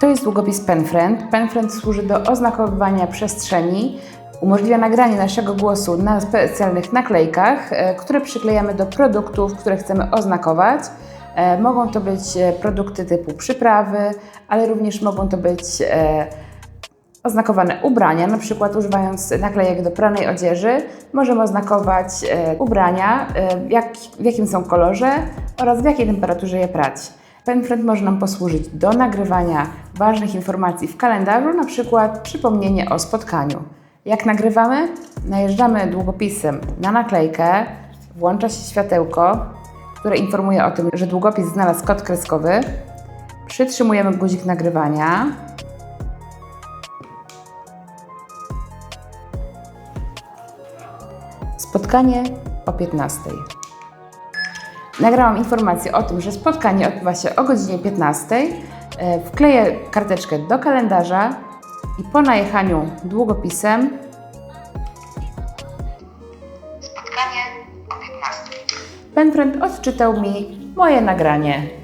To jest długopis PenFriend. PenFriend służy do oznakowywania przestrzeni. Umożliwia nagranie naszego głosu na specjalnych naklejkach, e, które przyklejamy do produktów, które chcemy oznakować. E, Mogą to być e, produkty typu przyprawy, ale również mogą to być oznakowane ubrania, na przykład używając naklejek do pranej odzieży, możemy oznakować ubrania, jak, w jakim są kolorze oraz w jakiej temperaturze je prać. PenFriend może nam posłużyć do nagrywania ważnych informacji w kalendarzu, na przykład przypomnienie o spotkaniu. Jak nagrywamy? Najeżdżamy długopisem na naklejkę, włącza się światełko, które informuje o tym, że długopis znalazł kod kreskowy. Przytrzymujemy guzik nagrywania, Spotkanie o 15. Nagrałam informację o tym, że spotkanie odbywa się o godzinie 15. E, Wkleję karteczkę do kalendarza i po najechaniu długopisem Spotkanie o 15. PenFriend odczytał mi moje nagranie